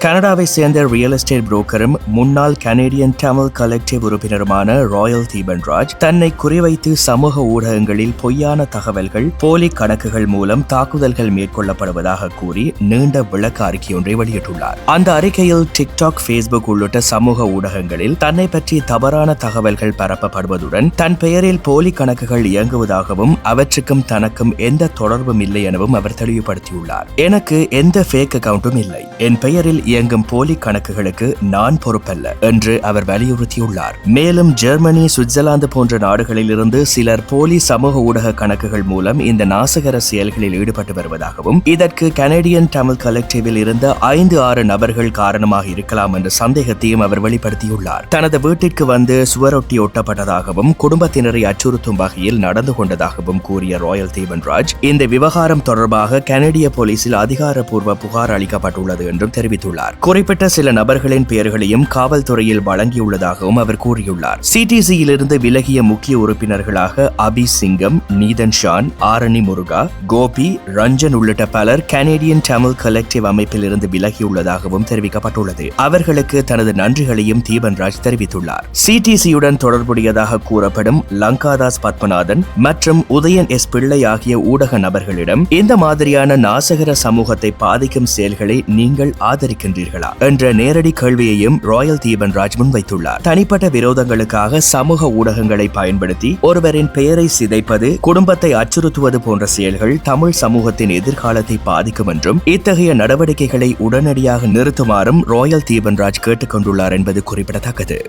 கனடாவை சேர்ந்த real estate புரோக்கரும் முன்னாள் கனேடியன் தமிழ் கலெக்டிவ் உறுப்பினருமான ராயல் தீபன்ராஜ் தன்னை குறிவைத்து சமூக ஊடகங்களில் பொய்யான தகவல்கள் போலி கணக்குகள் மூலம் தாக்குதல்கள் மேற்கொள்ளப்படுவதாக கூறி நீண்ட விளக்க அறிக்கை ஒன்றை வெளியிட்டுள்ளார். அந்த அறிக்கையில் டிக்டாக் ஃபேஸ்புக் உள்ளிட்ட சமூக ஊடகங்களில் தன்னை பற்றி தவறான தகவல்கள் பரப்பப்படுவதுடன் தன் பெயரில் போலி கணக்குகள் இயங்குவதாகவும் அவற்றுக்கும் தனக்கும் எந்த தொடர்பும் இல்லை எனவும் அவர் தெளிவுபடுத்தியுள்ளார். எனக்கு எந்த ஃபேக் அக்கவுண்டும் இல்லை. என் பெயரில் இயங்கும் போலி கணக்குகளுக்கு நான் பொறுப்பல்ல என்று அவர் வலியுறுத்தியுள்ளார். மேலும் ஜெர்மனி சுவிட்சர்லாந்து போன்ற நாடுகளில் இருந்து சிலர் போலி சமூக ஊடக கணக்குகள் மூலம் இந்த நாசகர செயல்களில் ஈடுபட்டு வருவதாகவும் இதற்கு கனேடியன் தமிழ் கலெக்டிவில் இருந்த ஐந்து ஆறு நபர்கள் காரணமாக இருக்கலாம் என்ற சந்தேகத்தையும் அவர் வெளிப்படுத்தியுள்ளார். தனது வீட்டிற்கு வந்து சுவரொட்டி ஒட்டப்பட்டதாகவும் குடும்பத்தினரை அச்சுறுத்தும் வகையில் நடந்து கொண்டதாகவும் கூறிய ராயல் தேவன்ராஜ் இந்த விவகாரம் தொடர்பாக கனேடிய போலீசில் அதிகாரப்பூர்வ புகார் அளிக்கப்பட்டுள்ளது என்றும் தெரிவித்துள்ளார். குறிப்பிட்ட சில நபர்களின் பெயர்களையும் காவல்துறையில் வழங்கியுள்ளதாகவும் அவர் கூறியுள்ளார். சிடிசியிலிருந்து விலகிய முக்கிய உறுப்பினர்களாக அபி சிங்கம் நீதன் ஷான் ஆரணி முருகா கோபி ரஞ்சன் உள்ளிட்ட பலர் கனேடியன் தமிழ் கலெக்டிவ் அமைப்பில் இருந்து விலகியுள்ளதாகவும் தெரிவிக்கப்பட்டுள்ளது. அவர்களுக்கு தனது நன்றிகளையும் தீபன்ராஜ் தெரிவித்துள்ளார். சிடிசியுடன் தொடர்புடையதாக கூறப்படும் லங்காதாஸ் பத்மநாதன் மற்றும் உதயன் எஸ் பிள்ளை ஆகிய ஊடக நபர்களிடம் இந்த மாதிரியான நாசகர சமூகத்தை பாதிக்கும் செயல்களை நீங்கள் ஆதரிக்க இருக்கின்றீர்களா? என்ற நேரடி கேள்வியையும் ராயல் தீபன்ராஜ் முன்வைத்துள்ளார். தனிப்பட்ட விரோதங்களுக்காக சமூக ஊடகங்களை பயன்படுத்தி ஒருவரின் பெயரை சிதைப்பது குடும்பத்தை அச்சுறுத்துவது போன்ற செயல்கள் தமிழ் சமூகத்தின் எதிர்காலத்தை பாதிக்கும் என்றும் இத்தகைய நடவடிக்கைகளை உடனடியாக நிறுத்துமாறும் ராயல் தீபன்ராஜ் கேட்டுக் கொண்டுள்ளார் என்பது குறிப்பிடத்தக்கது.